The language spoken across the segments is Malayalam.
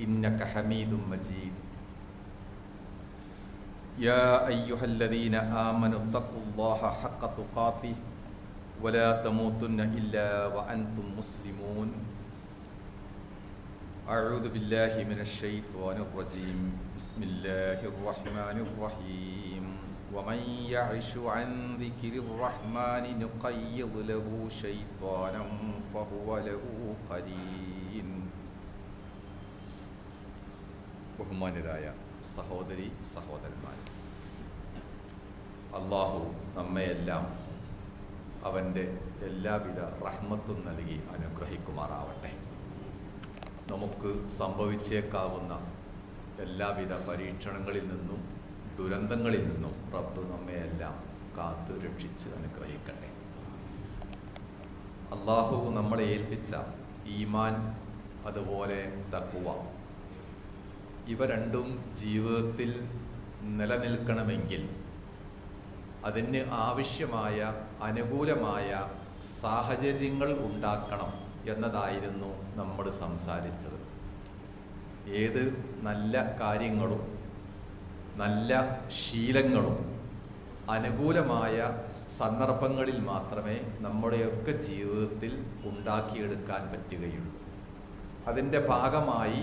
إنك حميد مجيد. يا أيها الذين آمنوا اتقوا الله حق تقاته ولا تموتن إلا وأنتم مسلمون. أعوذ بالله من الشيطان الرجيم. بسم الله الرحمن الرحيم. ومن يعش عن ذكر الرحمن نقيض له شيطانا فهو له قرين. ബഹുമാന്യരായ സഹോദരി സഹോദരന്മാർ. അള്ളാഹു നമ്മയെല്ലാം അവന്റെ എല്ലാവിധ റഹ്മത്തും നൽകി അനുഗ്രഹിക്കുമാറാവട്ടെ. നമുക്ക് സംഭവിച്ചേക്കാവുന്ന എല്ലാവിധ പരീക്ഷണങ്ങളിൽ നിന്നും ദുരന്തങ്ങളിൽ നിന്നും റബ്ബ് നമ്മയെല്ലാം കാത്തു രക്ഷിച്ച് അനുഗ്രഹിക്കട്ടെ. അള്ളാഹു നമ്മളെ ഏൽപ്പിച്ച ഈമാൻ അതുപോലെ തക്കുവ. ഇവ രണ്ടും ജീവിതത്തിൽ നിലനിൽക്കണമെങ്കിൽ അതിന് ആവശ്യമായ അനുകൂലമായ സാഹചര്യങ്ങൾ ഉണ്ടാക്കണം എന്നതായിരുന്നു നമ്മൾ സംസാരിച്ചത്. ഏത് നല്ല കാര്യങ്ങളും നല്ല ശീലങ്ങളും അനുകൂലമായ സന്ദർഭങ്ങളിൽ മാത്രമേ നമ്മുടെയൊക്കെ ജീവിതത്തിൽ ഉണ്ടാക്കിയെടുക്കാൻ പറ്റുകയുള്ളൂ. അതിന്റെ ഭാഗമായി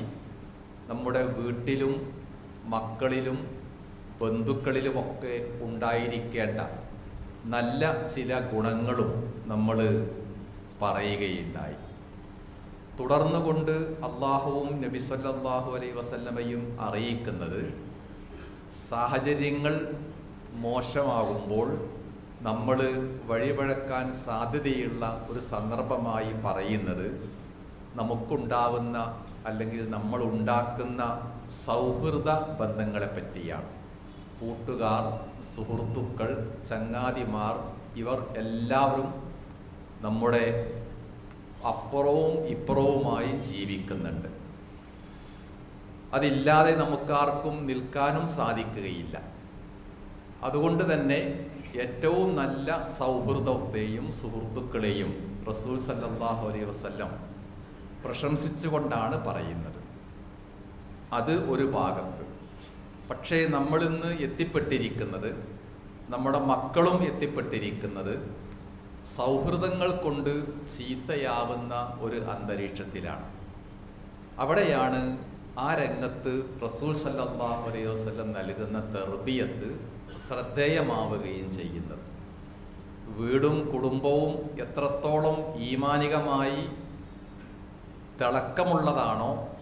നമ്മുടെ വീട്ടിലും മക്കളിലും ബന്ധുക്കളിലുമൊക്കെ ഉണ്ടായിരിക്കേണ്ട നല്ല ചില ഗുണങ്ങളും നമ്മൾ പറയുകയുണ്ടായി. തുടർന്നുകൊണ്ട് അള്ളാഹുവും നബി സല്ലല്ലാഹു അലൈഹി വസല്ലമയും അറിയിക്കുന്നത് സാഹചര്യങ്ങൾ മോശമാകുമ്പോൾ നമ്മൾ വഴിപഴക്കാൻ സാധ്യതയുള്ള ഒരു സന്ദർഭമായി പറയുന്നത് നമുക്കുണ്ടാവുന്ന അല്ലെങ്കിൽ നമ്മൾ ഉണ്ടാക്കുന്ന സൗഹൃദ ബന്ധങ്ങളെ പറ്റിയാണ് കൂട്ടുകാർ സുഹൃത്തുക്കൾ ചങ്ങാതിമാർ ഇവർ എല്ലാവരും നമ്മുടെ അപ്പുറവും ഇപ്പുറവുമായി ജീവിക്കുന്നുണ്ട്. അതില്ലാതെ നമുക്കാർക്കും നിൽക്കാനും സാധിക്കുകയില്ല. അതുകൊണ്ട് തന്നെ ഏറ്റവും നല്ല സൗഹൃദത്തെയും സുഹൃത്തുക്കളെയും റസൂൽ സല്ലാഹു അലൈഹി വസല്ലം പ്രശംസിച്ചുകൊണ്ടാണ് പറയുന്നത്. അത് ഒരു ഭാഗത്ത്. പക്ഷേ നമ്മളിന്ന് എത്തിപ്പെട്ടിരിക്കുന്നത് നമ്മുടെ മക്കളും എത്തിപ്പെട്ടിരിക്കുന്നത് സൗഹൃദങ്ങൾ കൊണ്ട് ചീത്തയാവുന്ന ഒരു അന്തരീക്ഷത്തിലാണ്. അവിടെയാണ് ആ രംഗത്ത് റസൂൽ സല്ലല്ലാഹു അലൈഹി വസല്ലം നൽകുന്ന തെർബിയത്ത് ശ്രദ്ധേയമാവുകയും ചെയ്യുന്നത്. വീടും കുടുംബവും എത്രത്തോളം ഈമാനികമായി തിളക്കമുള്ളതാണോ?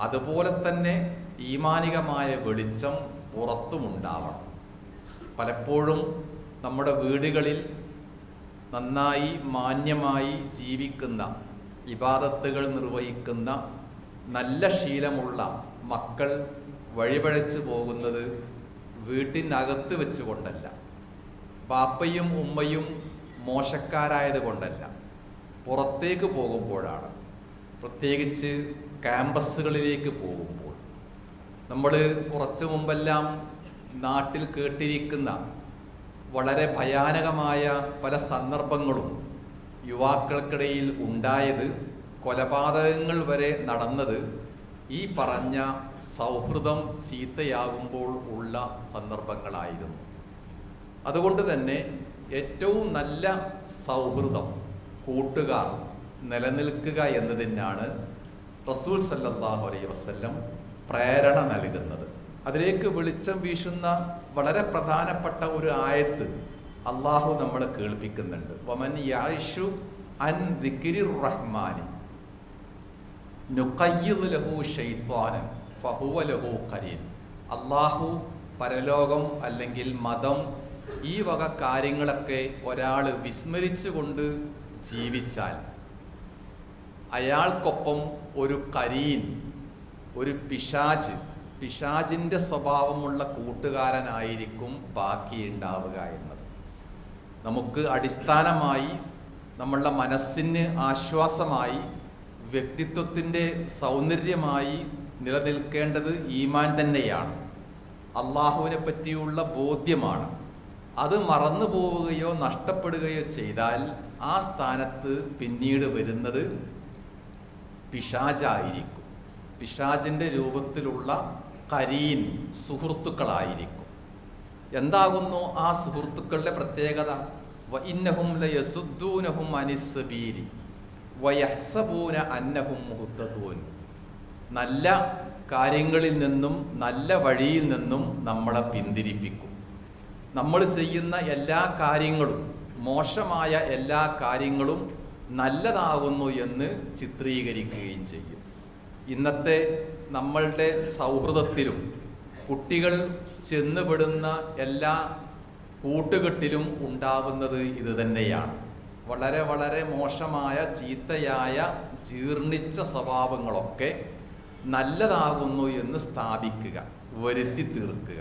അതുപോലെ തന്നെ ഈമാനികമായ വെളിച്ചം പുറത്തുമുണ്ടാവണം. പലപ്പോഴും നമ്മുടെ വീടുകളിൽ നന്നായി മാന്യമായി ജീവിക്കുന്ന ഇബാദത്തുകൾ നിർവഹിക്കുന്ന നല്ല ശീലമുള്ള മക്കൾ വഴിപഴച്ചു പോകുന്നത് വീട്ടിനകത്ത് വെച്ചുകൊണ്ടല്ല. ബാപ്പയും ഉമ്മയും മോശക്കാരായത് കൊണ്ടല്ല. പുറത്തേക്ക് പോകുമ്പോഴാണ്. പ്രത്യേകിച്ച് ക്യാമ്പസുകളിലേക്ക് പോകുമ്പോൾ നമ്മൾ കുറച്ച് മുമ്പെല്ലാം നാട്ടിൽ കേട്ടിരിക്കുന്ന വളരെ ഭയാനകമായ പല സന്ദർഭങ്ങളും യുവാക്കൾക്കിടയിൽ ഉണ്ടായത് കൊലപാതകങ്ങൾ വരെ നടന്നത് ഈ പറഞ്ഞ സൗഹൃദം ചീത്തയാകുമ്പോൾ ഉള്ള സന്ദർഭങ്ങളായിരുന്നു. അതുകൊണ്ട് തന്നെ ഏറ്റവും നല്ല സൗഹൃദം കൂട്ടുകാർ നിലനിൽക്കുക എന്നതിനാണ് റസൂൽ സല്ലാഹു അലൈ വസ്ല്ലം പ്രേരണ നൽകുന്നത്. അതിലേക്ക് വെളിച്ചം വീശുന്ന വളരെ പ്രധാനപ്പെട്ട ഒരു ആയത്ത് അള്ളാഹു നമ്മളെ കേൾപ്പിക്കുന്നുണ്ട്. വമൻ യാഷു അൻ ദിക്രി റഹ്മാനി ലഹു ഷെയ്ത്വാനൻ ഫഹുവ ലഹു ഖരീൻ. അള്ളാഹു പരലോകം അല്ലെങ്കിൽ മതം ഈ വക കാര്യങ്ങളൊക്കെ ഒരാൾ വിസ്മരിച്ചുകൊണ്ട് ജീവിച്ചാൽ അയാൾക്കൊപ്പം ഒരു കരീൻ ഒരു പിശാജ് പിശാജിന്റെ സ്വഭാവമുള്ള കൂട്ടുകാരനായിരിക്കും ബാക്കിയുണ്ടാവുക എന്നത്. നമുക്ക് അടിസ്ഥാനമായി നമ്മളുടെ മനസ്സിന് ആശ്വാസമായി വ്യക്തിത്വത്തിന്റെ സൗന്ദര്യമായി നിലനിൽക്കേണ്ടത് ഈമാൻ തന്നെയാണ്. അള്ളാഹുവിനെ പറ്റിയുള്ള ബോധ്യമാണ്. അത് മറന്നു പോവുകയോ നഷ്ടപ്പെടുകയോ ചെയ്താൽ ആ സ്ഥാനത്ത് പിന്നീട് വരുന്നത് പിശാജായിരിക്കും പിശാജിന്റെ രൂപത്തിലുള്ള കരീൻ സുഹൃത്തുക്കളായിരിക്കും. എന്താകുന്നു ആ സുഹൃത്തുക്കളുടെ പ്രത്യേകത? വയഹ്സബൂന അന്നഹും നല്ല കാര്യങ്ങളിൽ നിന്നും നല്ല വഴിയിൽ നിന്നും നമ്മളെ പിന്തിരിപ്പിക്കും. നമ്മൾ ചെയ്യുന്ന എല്ലാ കാര്യങ്ങളും മോശമായ എല്ലാ കാര്യങ്ങളും നല്ലതാകുന്നു എന്ന് ചിത്രീകരിക്കുകയും ചെയ്യും. ഇന്നത്തെ നമ്മളുടെ സൗഹൃദത്തിലും കുട്ടികൾ ചെന്നുപെടുന്ന എല്ലാ കൂട്ടുകെട്ടിലും ഉണ്ടാകുന്നത് ഇത് തന്നെയാണ്. വളരെ വളരെ മോശമായ ചീത്തയായ ജീർണിച്ച സ്വഭാവങ്ങളൊക്കെ നല്ലതാകുന്നു എന്ന് സ്ഥാപിക്കുക വരുത്തി തീർക്കുക.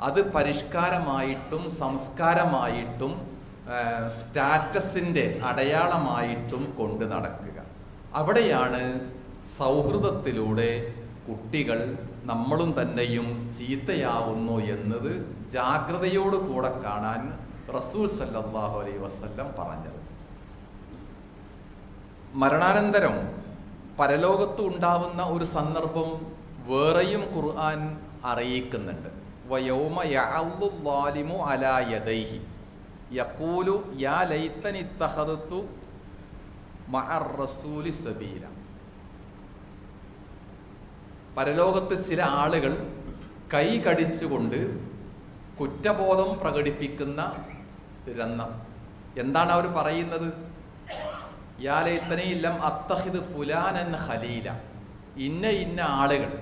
അത് പരിഷ്കാരമായിട്ടും സംസ്കാരമായിട്ടും സ്റ്റാറ്റസിന്റെ അടയാളമായിട്ടും കൊണ്ട് നടക്കുക. അവിടെയാണ് സൗഹൃദത്തിലൂടെ കുട്ടികൾ നമ്മളും തന്നെയും ചീത്തയാവുന്നു എന്നത് ജാഗ്രതയോട് കൂടെ കാണാൻ റസൂൽ സല്ലാഹു അലൈ വസ്ല്ലം പറഞ്ഞത്. മരണാനന്തരം പരലോകത്ത് ഉണ്ടാവുന്ന ഒരു സന്ദർഭം വേറെയും ഖുർആൻ അറിയിക്കുന്നുണ്ട്. വയോമ യഅല്ലുല്ലാലിമു അലാ യഖൂലു യാ ലൈതനി ഇത്തഖദതു മഅർ റസൂലി സബീല. പരലോകത്ത് ചില ആളുകൾ കൈ കടിച്ചുകൊണ്ട് കുറ്റബോധം പ്രകടിപ്പിക്കുന്ന രന്നം എന്താണ് അവർ പറയുന്നത്? യാലൈത്തനയില്ലം അത്തഹിദ് ഫുലാനൻ ഖലീല. ഇന്ന ഇന്ന ആളുകൾ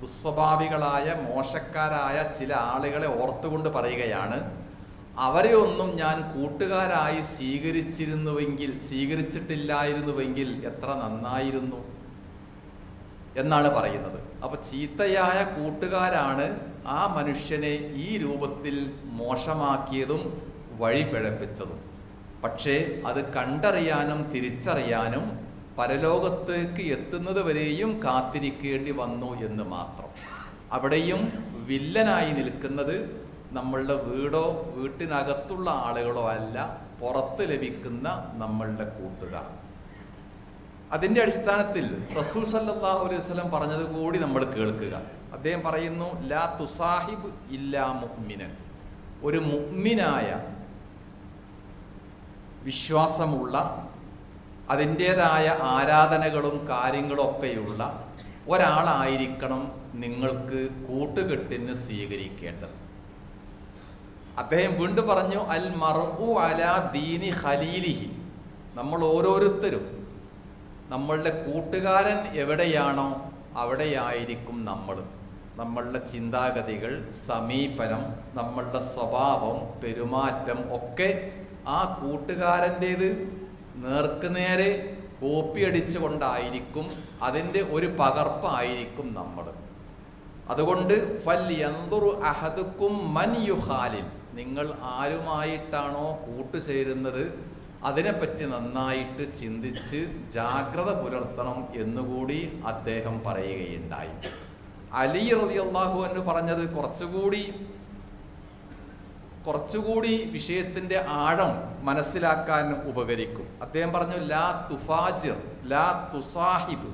ദുസ്വഭാവികളായ മോശക്കാരായ ചില ആളുകളെ ഓർത്തുകൊണ്ട് പറയുകയാണ് അവരെ ഒന്നും ഞാൻ കൂട്ടുകാരായി സ്വീകരിച്ചിരുന്നുവെങ്കിൽ സ്വീകരിച്ചിട്ടില്ലായിരുന്നുവെങ്കിൽ എത്ര നന്നായിരുന്നു എന്നാണ് പറയുന്നത്. അപ്പൊ ചീത്തയായ കൂട്ടുകാരാണ് ആ മനുഷ്യനെ ഈ രൂപത്തിൽ മോശമാക്കിയതും വഴി പിഴപ്പിച്ചതും പക്ഷേ അത് കണ്ടറിയാനും തിരിച്ചറിയാനും പരലോകത്തേക്ക് എത്തുന്നത് വരെയും കാത്തിരിക്കേണ്ടി വന്നു എന്ന് മാത്രം. അവിടെയും വില്ലനായി നിൽക്കുന്നത് നമ്മളുടെ വീടോ വീട്ടിനകത്തുള്ള ആളുകളോ അല്ല പുറത്ത് ലഭിക്കുന്ന നമ്മളുടെ കൂട്ടുകാർ. അതിന്റെ അടിസ്ഥാനത്തിൽ റസൂൽ സല്ലാഹു അലൈഹി വസല്ലം പറഞ്ഞത് കൂടി നമ്മൾ കേൾക്കുക. അദ്ദേഹം പറയുന്നു ലാ തുസാഹിബ് ഇല്ലാ മുഹ്മിനൻ ഒരു മുഹ്മിനായ വിശ്വാസമുള്ള അതിന്റേതായ ആരാധനകളും കാര്യങ്ങളും ഒക്കെയുള്ള ഒരാളായിരിക്കണം നിങ്ങൾക്ക് കൂട്ടുകെട്ടിന് സ്വീകരിക്കേണ്ടത്. അദ്ദേഹം വീണ്ടും പറഞ്ഞു അൽ മർഉ അല ദീനി ഖലീലിഹി. നമ്മൾ ഓരോരുത്തരും നമ്മളുടെ കൂട്ടുകാരൻ എവിടെയാണോ അവിടെയായിരിക്കും നമ്മൾ. നമ്മളുടെ ചിന്താഗതികൾ സമീപനം നമ്മളുടെ സ്വഭാവം പെരുമാറ്റം ഒക്കെ ആ കൂട്ടുകാരന്റേത് നേർക്കുനേരെ കോപ്പി അടിച്ചുകൊണ്ടായിരിക്കും അതിന്റെ ഒരു പകർപ്പായിരിക്കും നമ്മൾ. അതുകൊണ്ട് ഫൽ യന്തുറു അഹദുക്കും മൻ യുഹാലിൽ നിങ്ങൾ ആരുമായിട്ടാണോ കൂട്ടുചേരുന്നത് അതിനെപ്പറ്റി നന്നായിട്ട് ചിന്തിച്ച് ജാഗ്രത പുലർത്തണം എന്നുകൂടി അദ്ദേഹം പറയുകയുണ്ടായി. അലി റളിയല്ലാഹു എന്ന് പറഞ്ഞത് കുറച്ചുകൂടി കുറച്ചുകൂടി വിഷയത്തിന്റെ ആഴം മനസ്സിലാക്കാൻ ഉപകരിക്കും. അദ്ദേഹം പറഞ്ഞു ലാ തുഫാജിർ ലാ തുസാഹിബ്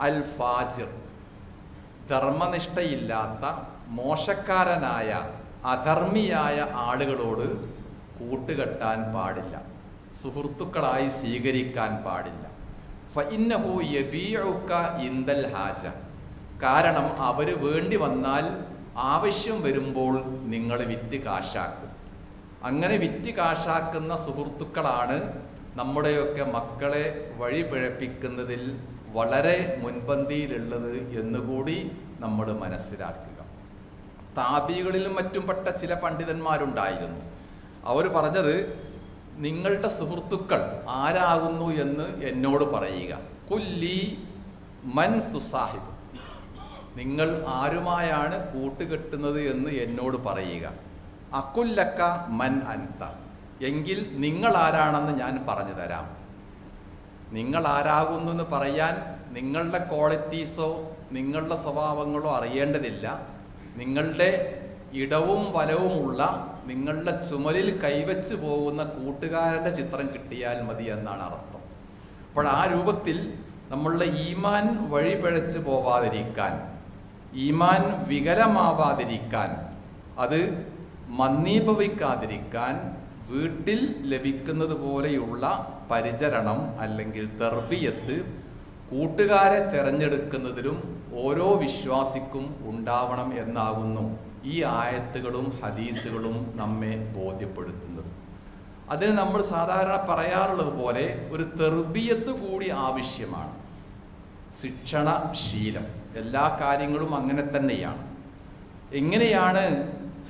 അൽ ഫാജിർ ധർമ്മനിഷ്ഠയില്ലാത്ത മോശക്കാരനായ അധർമ്മിയായ ആളുകളോട് കൂട്ടുകെട്ടാൻ പാടില്ല. സുഹൃത്തുക്കളായി സ്വീകരിക്കാൻ പാടില്ല. ഫഇന്നഹു യബീഉക്ക ഇന്ദൽ ഹാജ. കാരണം അവർ വേണ്ടി വന്നാൽ ആവശ്യം വരുമ്പോൾ നിങ്ങൾ വിറ്റ് കാശാക്കും. അങ്ങനെ വിറ്റ് കാശാക്കുന്ന സുഹൃത്തുക്കളാണ് നമ്മുടെയൊക്കെ മക്കളെ വഴി പിഴപ്പിക്കുന്നതിൽ വളരെ മുൻപന്തിയിലുള്ളത് എന്നുകൂടി നമ്മൾ മനസ്സിലാക്കുക. താപികളിലും മറ്റും പെട്ട ചില പണ്ഡിതന്മാരുണ്ടായിരുന്നു. അവർ പറഞ്ഞത് നിങ്ങളുടെ സുഹൃത്തുക്കൾ ആരാകുന്നു എന്ന് എന്നോട് പറയുക. കുല്ലി മൻ തുസാഹിബ്. നിങ്ങൾ ആരുമായാണ് കൂട്ടുകെട്ടുന്നത് എന്ന് എന്നോട് പറയുക. അക്കുല്ലക്ക മൻ അൻത. എങ്കിൽ നിങ്ങൾ ആരാണെന്ന് ഞാൻ പറഞ്ഞു തരാം. നിങ്ങൾ ആരാകുന്നു എന്ന് പറയാൻ നിങ്ങളുടെ ക്വാളിറ്റീസോ നിങ്ങളുടെ സ്വഭാവങ്ങളോ അറിയേണ്ടതില്ല. നിങ്ങളുടെ ഇടവും വലവുമുള്ള നിങ്ങളുടെ ചുമലിൽ കൈവച്ച് പോകുന്ന കൂട്ടുകാരന്റെ ചിത്രം കിട്ടിയാൽ മതി എന്നാണ് അർത്ഥം. അപ്പോൾ ആ രൂപത്തിൽ നമ്മളുടെ ഈമാൻ വഴി പിഴച്ച് പോവാതിരിക്കാൻ ഈമാൻ വികലമാവാതിരിക്കാൻ അത് മന്ദീഭവിക്കാതിരിക്കാൻ വീട്ടിൽ ലഭിക്കുന്നത് പോലെയുള്ള പരിചരണം അല്ലെങ്കിൽ തെർബിയത്ത് കൂട്ടുകാരെ തിരഞ്ഞെടുക്കുന്നതിലും ഓരോ വിശ്വാസിക്കും ഉണ്ടാവണം എന്നാകുന്നു ഈ ആയത്തുകളും ഹദീസുകളും നമ്മെ ബോധ്യപ്പെടുത്തുന്നത്. അതിന് നമ്മൾ സാധാരണ പറയാറുള്ളത് പോലെ ഒരു തെർബിയത്ത് കൂടി ആവശ്യമാണ്. ശിക്ഷണ ശീലം എല്ലാ കാര്യങ്ങളും അങ്ങനെ തന്നെയാണ്. എങ്ങനെയാണ്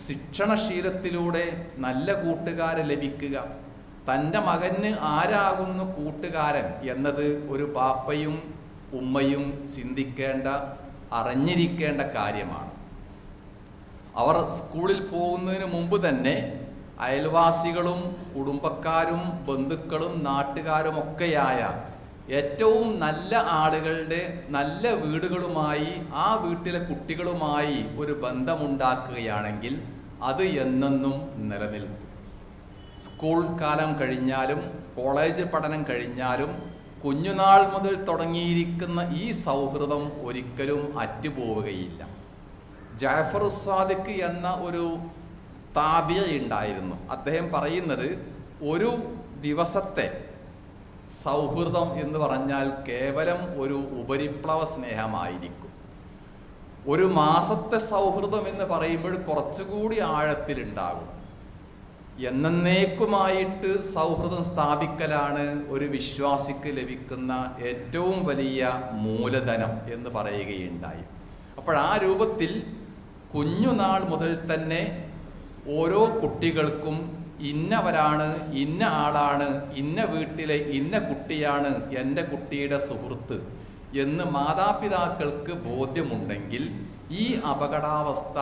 ശിക്ഷണശീലത്തിലൂടെ നല്ല കൂട്ടുകാരെ ലഭിക്കുക? തന്റെ മകന് ആരാകുന്നു കൂട്ടുകാരൻ എന്നത് ഒരു പാപ്പയും ഉമ്മയും ചിന്തിക്കേണ്ട അറിഞ്ഞിരിക്കേണ്ട കാര്യമാണ്. അവർ സ്കൂളിൽ പോകുന്നതിന് മുമ്പ് തന്നെ അയൽവാസികളും കുടുംബക്കാരും ബന്ധുക്കളും നാട്ടുകാരും ഒക്കെയായ ഏറ്റവും നല്ല ആളുകളുടെ നല്ല വീടുകളുമായി ആ വീട്ടിലെ കുട്ടികളുമായി ഒരു ബന്ധമുണ്ടാക്കുകയാണെങ്കിൽ അത് എന്നെന്നും നിലനിൽക്കും. സ്കൂൾ കാലം കഴിഞ്ഞാലും കോളേജ് പഠനം കഴിഞ്ഞാലും കുഞ്ഞുനാൾ മുതൽ തുടങ്ങിയിരിക്കുന്ന ഈ സൗഹൃദം ഒരിക്കലും അറ്റുപോവുകയില്ല. ജാഫർ സാദിഖ് എന്ന ഒരു താബിയ ഉണ്ടായിരുന്നു. അദ്ദേഹം പറയുന്നത് ഒരു ദിവസത്തെ സൗഹൃദം എന്ന് പറഞ്ഞാൽ കേവലം ഒരു ഉപരിപ്ലവ സ്നേഹമായിരിക്കും. ഒരു മാസത്തെ സൗഹൃദം എന്ന് പറയുമ്പോൾ കുറച്ചുകൂടി ആഴത്തിലുണ്ടാകും. എന്നേക്കുമായിട്ട് സൗഹൃദം സ്ഥാപിക്കലാണ് ഒരു വിശ്വാസിക്ക് ലഭിക്കുന്ന ഏറ്റവും വലിയ മൂലധനം എന്ന് പറയുകയുണ്ടായി. അപ്പോൾ ആ രൂപത്തിൽ കുഞ്ഞുനാൾ മുതൽ തന്നെ ഓരോ കുട്ടികൾക്കും ഇന്നവരാണ് ഇന്ന ആളാണ് ഇന്ന വീട്ടിലെ ഇന്ന കുട്ടിയാണ് എന്റെ കുട്ടിയുടെ സുഹൃത്ത് എന്ന് മാതാപിതാക്കൾക്ക് ബോധ്യമുണ്ടെങ്കിൽ ഈ അപകടാവസ്ഥ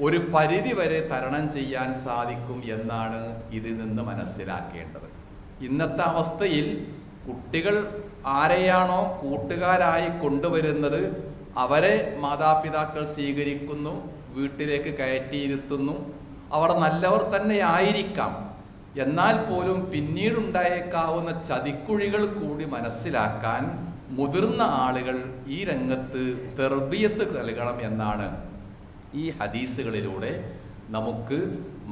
ഒരു പരിധി വരെ തരണം ചെയ്യാൻ സാധിക്കും എന്നാണ് ഇതിൽ നിന്ന് മനസ്സിലാക്കേണ്ടത്. ഇന്നത്തെ അവസ്ഥയിൽ കുട്ടികൾ ആരെയാണോ കൂട്ടുകാരായി കൊണ്ടുവരുന്നത് അവരെ മാതാപിതാക്കൾ സ്വീകരിക്കുന്നു വീട്ടിലേക്ക് കയറ്റിയിരുത്തുന്നു അവർ നല്ലവർ തന്നെ ആയിരിക്കാം. എന്നാൽ പോലും പിന്നീടുണ്ടായേക്കാവുന്ന ചതിക്കുഴികൾ കൂടി മനസ്സിലാക്കാൻ മുതിർന്ന ആളുകൾ ഈ രംഗത്ത് തെർബിയത്ത് നൽകണം എന്നാണ് ഈ ഹദീസുകളിലൂടെ നമുക്ക്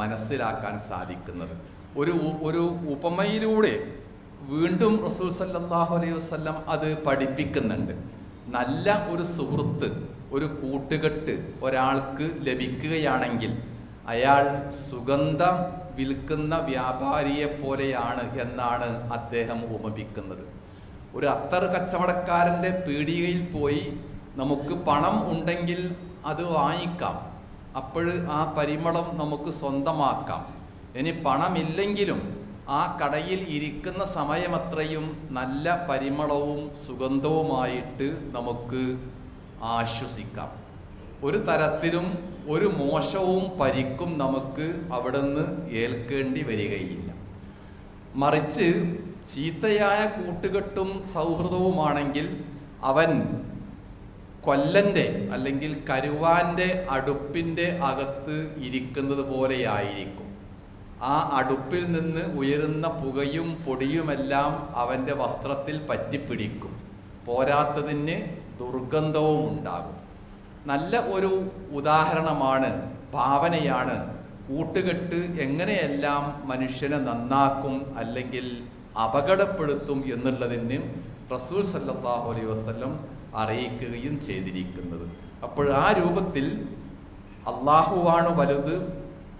മനസ്സിലാക്കാൻ സാധിക്കുന്നത്. ഒരു ഒരു ഉപമയിലൂടെ വീണ്ടും റസൂൽ സല്ലാഹു അലൈഹി വസല്ലം അത് പഠിപ്പിക്കുന്നുണ്ട്. നല്ല ഒരു സുഹൃത്ത് ഒരു കൂട്ടുകെട്ട് ഒരാൾക്ക് ലഭിക്കുകയാണെങ്കിൽ അയാൾ സുഗന്ധം വിൽക്കുന്ന വ്യാപാരിയെ പോലെയാണ് എന്നാണ് അദ്ദേഹം ഉപമിക്കുന്നത് ഒരു അത്തർ കച്ചവടക്കാരന്റെ പീടികയിൽ പോയി നമുക്ക് പണം ഉണ്ടെങ്കിൽ അത് വാങ്ങിക്കാം. അപ്പോൾ ആ പരിമളം നമുക്ക് സ്വന്തമാക്കാം. ഇനി പണമില്ലെങ്കിലും ആ കടയിൽ ഇരിക്കുന്ന സമയമത്രയും നല്ല പരിമളവും സുഗന്ധവുമായിട്ട് നമുക്ക് ആശ്വസിക്കാം. ഒരു തരത്തിലും ഒരു മോശവും പരിക്കും നമുക്ക് അവിടുന്ന് ഏൽക്കേണ്ടി വരികയില്ല. മറിച്ച് ചീത്തയായ കൂട്ടുകെട്ടും സൗഹൃദവുമാണെങ്കിൽ അവൻ കൊല്ലന്റെ അല്ലെങ്കിൽ കരുവാന്റെ അടുപ്പിന്റെ അകത്ത് ഇരിക്കുന്നത് പോലെയായിരിക്കും. ആ അടുപ്പിൽ നിന്ന് ഉയരുന്ന പുകയും പൊടിയുമെല്ലാം അവന്റെ വസ്ത്രത്തിൽ പറ്റിപ്പിടിക്കും. പോരാത്തതിന് ദുർഗന്ധവും ഉണ്ടാകും. നല്ല ഒരു ഉദാഹരണമാണ് ഭാവനയാണ്. കൂട്ടുകെട്ട് എങ്ങനെയെല്ലാം മനുഷ്യനെ നന്നാക്കും അല്ലെങ്കിൽ അപകടപ്പെടുത്തും എന്നുള്ളതിന് റസൂൽ സല്ലല്ലാഹു അലൈഹി വസല്ലം അറിയിക്കുകയും ചെയ്തിരിക്കുന്നത്. അപ്പോൾ ആ രൂപത്തിൽ അള്ളാഹുവാണ് വലുത്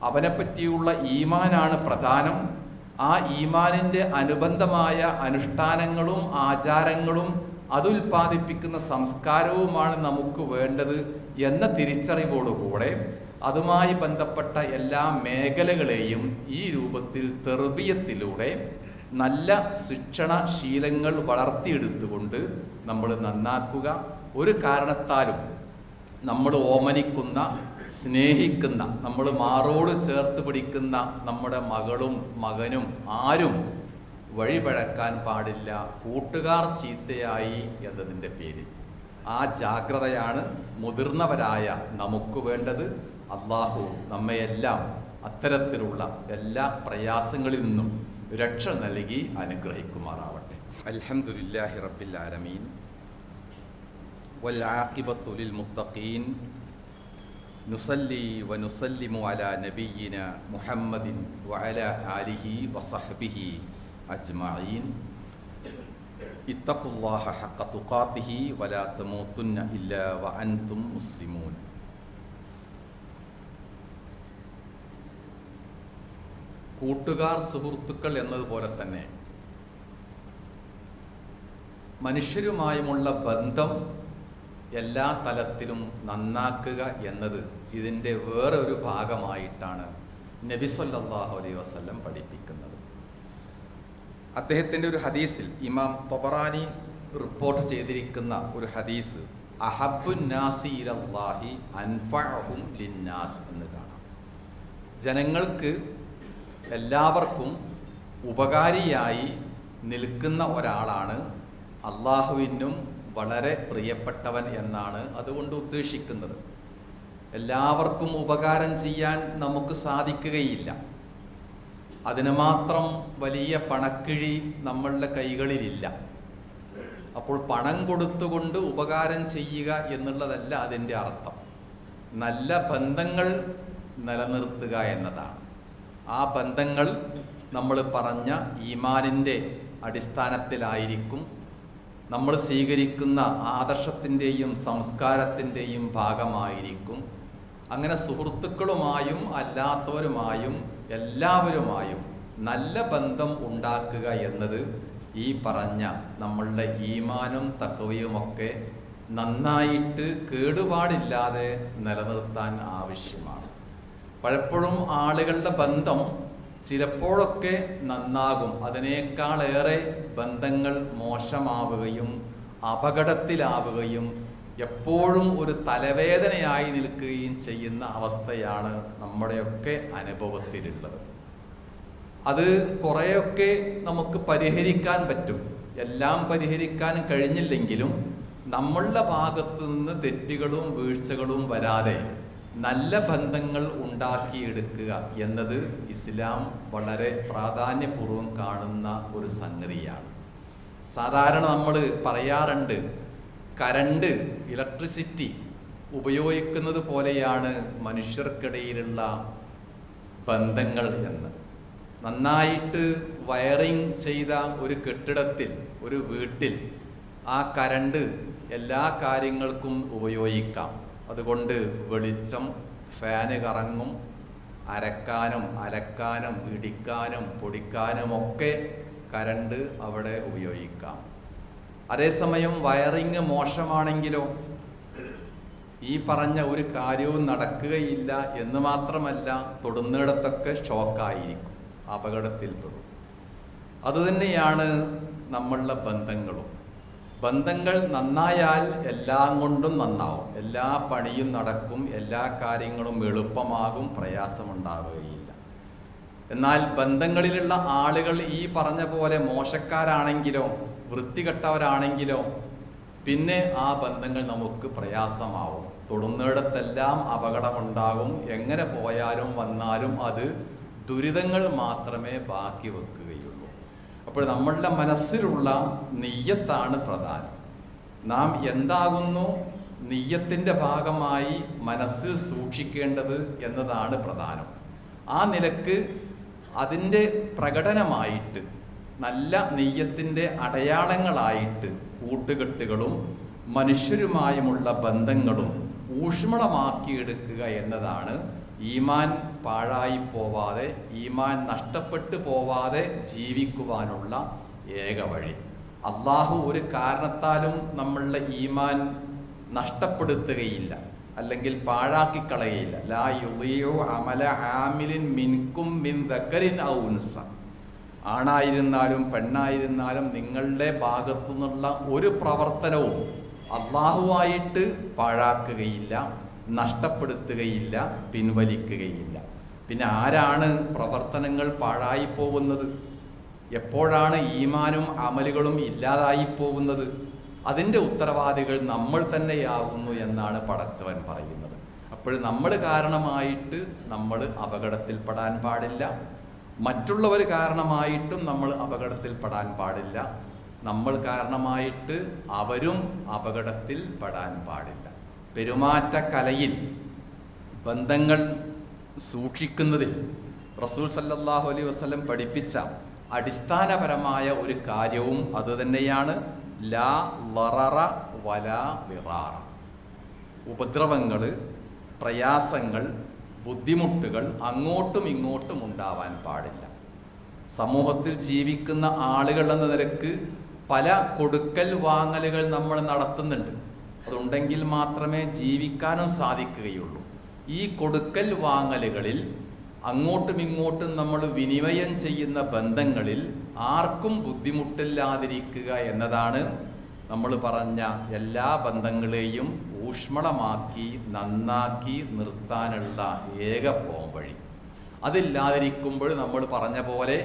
അവനെപ്പറ്റിയുള്ള ഈമാനാണ് പ്രധാനം. ആ ഈമാനിന്റെ അനുബന്ധമായ അനുഷ്ഠാനങ്ങളും ആചാരങ്ങളും അതുൽപാദിപ്പിക്കുന്ന സംസ്കാരവുമാണ് നമുക്ക് വേണ്ടത് എന്ന തിരിച്ചറിവോടുകൂടെ അതുമായി ബന്ധപ്പെട്ട എല്ലാ മേഖലകളെയും ഈ രൂപത്തിൽ തെർബിയത്തിലൂടെ നല്ല ശിക്ഷണ ശീലങ്ങൾ വളർത്തിയെടുത്തുകൊണ്ട് നമ്മൾ നന്നാക്കുക. ഒരു കാരണത്താലും നമ്മൾ ഓമനിക്കുന്ന സ്നേഹിക്കുന്ന നമ്മൾ മാറോട് ചേർത്ത് പിടിക്കുന്ന നമ്മുടെ മകളും മകനും ആരും വഴിപഴക്കാൻ പാടില്ല. കൂട്ടുകാർ ചീത്തയായി എന്നതിന്റെ പേരിൽ. ആ ജാഗ്രതയാണ് മുതിർന്നവരായ നമുക്ക് വേണ്ടത്. അള്ളാഹു നമ്മയെല്ലാം അത്തരത്തിലുള്ള എല്ലാ പ്രയാസങ്ങളിൽ നിന്നും രക്ഷ നൽകി അനുഗ്രഹിക്കുമാറാവട്ടെ അൽഹംദുലില്ലാഹി റബ്ബിൽ ആലമീൻ والعاقبة للمتقين نصلي ونسلم على نبينا محمد وعلى آله وصحبه أجمعين اتقوا الله حق تقاته ولا تموتن إلا وأنتم مسلمون കൂട്ടുകാർ സുഹൃത്തുക്കൾ എന്നതുപോലെ തന്നെ. മനുഷ്യരുമായുമുള്ള ബന്ധം എല്ലാ തലത്തിലും നന്നാക്കുക എന്നത് ഇതിന്റെ വേറെ ഒരു ഭാഗമായിട്ടാണ് നബി സല്ലല്ലാഹു അലൈഹി വസല്ലം പഠിപ്പിക്കുന്നത്. അദ്ദേഹത്തിന്റെ ഒരു ഹദീസിൽ ഇമാം തൊബറാനി റിപ്പോർട്ട് ചെയ്തിരിക്കുന്ന ഒരു ഹദീസ് അഹബു നാസി ഇലല്ലാഹി അൻഫഅഹും ലിന്നാസ് എന്ന് കാണാം. ജനങ്ങൾക്ക് എല്ലാവർക്കും ഉപകാരിയായി നിൽക്കുന്ന ഒരാളാണ് അള്ളാഹുവിനും വളരെ പ്രിയപ്പെട്ടവൻ എന്നാണ് അതുകൊണ്ട് ഉദ്ദേശിക്കുന്നത്. എല്ലാവർക്കും ഉപകാരം ചെയ്യാൻ നമുക്ക് സാധിക്കുകയില്ല. അതിന് മാത്രം വലിയ പണക്കിഴി നമ്മളുടെ കൈകളിലില്ല. അപ്പോൾ പണം കൊടുത്തുകൊണ്ട് ഉപകാരം ചെയ്യുക എന്നുള്ളതല്ല അതിന്റെ അർത്ഥം. നല്ല ബന്ധങ്ങൾ നിലനിർത്തുക എന്നതാണ്. ആ ബന്ധങ്ങൾ നമ്മൾ പറഞ്ഞ ഈമാനിന്റെ അടിസ്ഥാനത്തിലായിരിക്കും. നമ്മൾ സ്വീകരിക്കുന്ന ആദർശത്തിന്റെയും സംസ്കാരത്തിന്റെയും ഭാഗമായിരിക്കും. അങ്ങനെ സുഹൃത്തുക്കളുമായും അല്ലാത്തവരുമായും എല്ലാവരുമായും നല്ല ബന്ധം ഉണ്ടാക്കുക എന്നത് ഈ പറഞ്ഞ നമ്മളുടെ ഈമാനും തക്കവയുമൊക്കെ നന്നായിട്ട് കേടുപാടില്ലാതെ നിലനിർത്താൻ ആവശ്യമാണ്. പലപ്പോഴും ആളുകളുടെ ബന്ധം ചിലപ്പോഴൊക്കെ നന്നാകും. അതിനേക്കാളേറെ ബന്ധങ്ങൾ മോശമാവുകയും അപകടത്തിലാവുകയും എപ്പോഴും ഒരു തലവേദനയായി നിൽക്കുകയും ചെയ്യുന്ന അവസ്ഥയാണ് നമ്മുടെയൊക്കെ അനുഭവത്തിലുള്ളത്. അത് കുറേയൊക്കെ നമുക്ക് പരിഹരിക്കാൻ പറ്റും. എല്ലാം പരിഹരിക്കാൻ കഴിഞ്ഞില്ലെങ്കിലും നമ്മളുടെ ഭാഗത്തു നിന്ന് തെറ്റുകളും വീഴ്ചകളും വരാതെ നല്ല ബന്ധങ്ങൾ ഉണ്ടാക്കിയെടുക്കുക എന്നത് ഇസ്ലാം വളരെ പ്രാധാന്യപൂർവം കാണുന്ന ഒരു സംഗതിയാണ്. സാധാരണ നമ്മൾ പറയാറുണ്ട് കരണ്ട് ഇലക്ട്രിസിറ്റി ഉപയോഗിക്കുന്നത് പോലെയാണ് മനുഷ്യർക്കിടയിലുള്ള ബന്ധങ്ങൾ എന്ന്. നന്നായിട്ട് വയറിംഗ് ചെയ്ത ഒരു കെട്ടിടത്തിൽ ഒരു വീട്ടിൽ ആ കരണ്ട് എല്ലാ കാര്യങ്ങൾക്കും ഉപയോഗിക്കാം. അതുകൊണ്ട് വെളിച്ചം ഫാന് കറങ്ങും അരക്കാനും അലക്കാനും ഇടിക്കാനും പൊടിക്കാനും ഒക്കെ കരണ്ട് അവിടെ ഉപയോഗിക്കാം. അതേസമയം വയറിങ് മോശമാണെങ്കിലോ ഈ പറഞ്ഞ ഒരു കാര്യവും നടക്കുകയില്ല എന്ന് മാത്രമല്ല തൊടുന്നിടത്തൊക്കെ ഷോക്കായിരിക്കും അപകടത്തിൽപ്പെടും. അതുതന്നെയാണ് നമ്മളുടെ ബന്ധങ്ങളും. ബന്ധങ്ങൾ നന്നായാൽ എല്ലാം കൊണ്ടും നന്നാവും. എല്ലാ പണിയും നടക്കും എല്ലാ കാര്യങ്ങളും എളുപ്പമാകും പ്രയാസമുണ്ടാവുകയില്ല. എന്നാൽ ബന്ധങ്ങളിലുള്ള ആളുകൾ ഈ പറഞ്ഞ പോലെ മോശക്കാരാണെങ്കിലോ വൃത്തികെട്ടവരാണെങ്കിലോ പിന്നെ ആ ബന്ധങ്ങൾ നമുക്ക് പ്രയാസമാവും. തൊടുന്നിടത്തെല്ലാം അപകടമുണ്ടാകും. എങ്ങനെ പോയാലും വന്നാലും അത് ദുരിതങ്ങൾ മാത്രമേ ബാക്കി വെക്കുകയുള്ളൂ അപ്പോൾ നമ്മളുടെ മനസ്സിലുള്ള നെയ്യത്താണ് പ്രധാനം. നാം എന്താകുന്നു? നെയ്യത്തിന്റെ ഭാഗമായി മനസ്സിൽ സൂക്ഷിക്കേണ്ടത് എന്നതാണ് പ്രധാനം. ആ നിലയ്ക്ക് അതിന്റെ പ്രകടനമായിട്ട് നല്ല നെയ്യത്തിന്റെ അടയാളങ്ങളായിട്ട് കൂട്ടുകെട്ടുകളും മനുഷ്യരുമായുമുള്ള ബന്ധങ്ങളും ഊഷ്മളമാക്കിയെടുക്കുക എന്നതാണ് ഈമാൻ പാഴായി പോവാതെ ഈമാൻ നഷ്ടപ്പെട്ടു പോവാതെ ജീവിക്കുവാനുള്ള ഏക വഴി. അള്ളാഹു ഒരു കാരണത്താലും നമ്മളുടെ ഈമാൻ നഷ്ടപ്പെടുത്തുകയില്ല. അല്ലെങ്കിൽ പാഴാക്കി കളയുകയില്ല. ലാ യുവയോ അമല ആമിലിൻ മിൻകും മിൻ ദക്കരിൻ ഔൻസ ആണായിരുന്നാലും പെണ്ണായിരുന്നാലും നിങ്ങളുടെ ഭാഗത്തു നിന്നുള്ള ഒരു പ്രവർത്തനവും അള്ളാഹുവായിട്ട് പാഴാക്കുകയില്ല നഷ്ടപ്പെടുത്തുകയില്ല പിൻവലിക്കുകയില്ല. പിന്നെ ആരാണ് പ്രവർത്തനങ്ങൾ പാഴായി പോകുന്നത് എപ്പോഴാണ് ഈമാനും അമലുകളും ഇല്ലാതായി പോകുന്നത് അതിന്റെ ഉത്തരവാദികൾ നമ്മൾ തന്നെയാകുന്നു എന്നാണ് പടച്ചവൻ പറയുന്നത്. അപ്പോൾ നമ്മൾ കാരണമായിട്ട് നമ്മൾ അപകടത്തിൽപ്പെടാൻ പാടില്ല. മറ്റുള്ളവർ കാരണമായിട്ടും നമ്മൾ അപകടത്തിൽപ്പെടാൻ പാടില്ല. നമ്മൾ കാരണമായിട്ട് അവരും അപകടത്തിൽ പെടാൻ പാടില്ല. പെരുമാറ്റ കലയിൽ ബന്ധങ്ങൾ സൂക്ഷിക്കുന്നതിൽ റസൂൽ സല്ലാഹു അലൈ വസ്ലം പഠിപ്പിച്ച അടിസ്ഥാനപരമായ ഒരു കാര്യവും അത് തന്നെയാണ്. ലാ ലററ വല വിറാർ ഉപദ്രവങ്ങൾ പ്രയാസങ്ങൾ ബുദ്ധിമുട്ടുകൾ അങ്ങോട്ടും ഇങ്ങോട്ടും ഉണ്ടാവാൻ പാടില്ല. സമൂഹത്തിൽ ജീവിക്കുന്ന ആളുകൾ എന്ന നിലയ്ക്ക് പല കൊടുക്കൽ വാങ്ങലുകൾ നമ്മൾ നടത്തുന്നുണ്ട്. അതുണ്ടെങ്കിൽ മാത്രമേ ജീവിക്കാനും സാധിക്കുകയുള്ളൂ. ഈ കൊടുക്കൽ വാങ്ങലുകളിൽ അങ്ങോട്ടും ഇങ്ങോട്ടും നമ്മൾ വിനിമയം ചെയ്യുന്ന ബന്ധങ്ങളിൽ ആർക്കും ബുദ്ധിമുട്ടില്ലാതിരിക്കുക എന്നതാണ് നമ്മൾ പറഞ്ഞ എല്ലാ ബന്ധങ്ങളെയും ഊഷ്മളമാക്കി നന്നാക്കി നിർത്താനുള്ള ഏക പോംവഴി. അതില്ലാതിരിക്കുമ്പോൾ നമ്മൾ പറഞ്ഞ പോലെ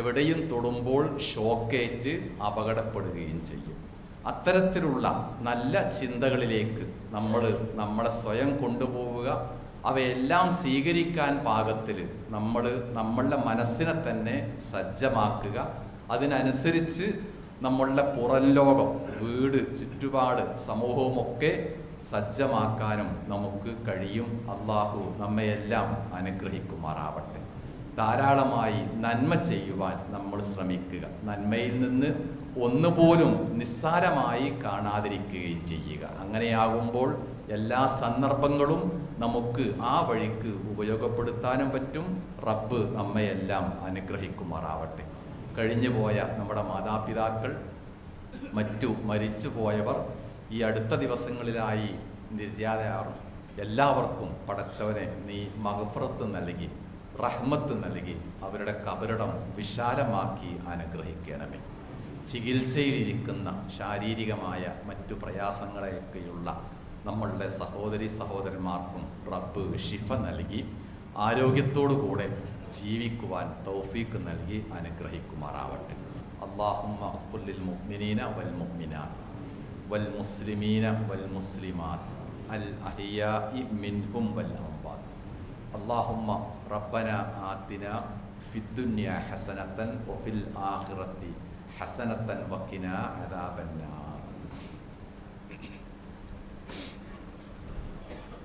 എവിടെയും തൊടുമ്പോൾ ഷോക്കേറ്റ് അപകടപ്പെടുകയും ചെയ്യും. അത്തരത്തിലുള്ള നല്ല ചിന്തകളിലേക്ക് നമ്മൾ നമ്മളെ സ്വയം കൊണ്ടുപോവുക അവയെല്ലാം സ്വീകരിക്കാൻ പാകത്തിൽ നമ്മൾ നമ്മളുടെ മനസ്സിനെ തന്നെ സജ്ജമാക്കുക. അതിനനുസരിച്ച് നമ്മളുടെ പുറം ലോകം വീട് ചുറ്റുപാട് സമൂഹവുമൊക്കെ സജ്ജമാക്കാനും നമുക്ക് കഴിയും. അള്ളാഹു നമ്മയെല്ലാം അനുഗ്രഹിക്കുമാറാവട്ടെ. ധാരാളമായി നന്മ ചെയ്യുവാൻ നമ്മൾ ശ്രമിക്കുക. നന്മയിൽ നിന്ന് ഒന്നുപോലും നിസ്സാരമായി കാണാതിരിക്കുകയും ചെയ്യുക. അങ്ങനെയാകുമ്പോൾ എല്ലാ സന്ദർഭങ്ങളും നമുക്ക് ആ വഴിക്ക് ഉപയോഗപ്പെടുത്താനും പറ്റും. റബ്ബ് നമ്മയെല്ലാം അനുഗ്രഹിക്കുമാറാവട്ടെ. കഴിഞ്ഞുപോയ നമ്മുടെ മാതാപിതാക്കൾ മറ്റു മരിച്ചു പോയവർ ഈ അടുത്ത ദിവസങ്ങളിലായി നിര്യാതയാറും. എല്ലാവർക്കും പടച്ചവനെ നീ മഹഫറത്ത് നൽകി റഹ്മത്ത് നൽകി അവരുടെ കബരിടം വിശാലമാക്കി അനുഗ്രഹിക്കണമേ. ചികിത്സയിലിരിക്കുന്ന ശാരീരികമായ മറ്റു പ്രയാസങ്ങളെയൊക്കെയുള്ള നമ്മളുടെ സഹോദരി സഹോദരന്മാർക്കും റബ്ബ് ഷിഫ നൽകി ആരോഗ്യത്തോടു കൂടെ ജീവിക്കുവാൻ തൗഫീക്ക് നൽകി അനുഗ്രഹിക്കുമാറാവട്ടെ. അള്ളാഹുലിൽ മുഹ്മിനീന വൽ മുഹ്മിനാത്ത് വൽ മുസ്ലിമീന വൽ മുസ്ലിമാത്ത് അൽ അഹിയാഇ മിൻഹും വൽ അംബാദ് അള്ളാഹുമ്മ റബ്ബന ആത്തിന ഫിദ്ദുന്യ ഹസനത്തൻ വഫിൽ ആഖിറത്തി حسنة وقنا عذاب النار.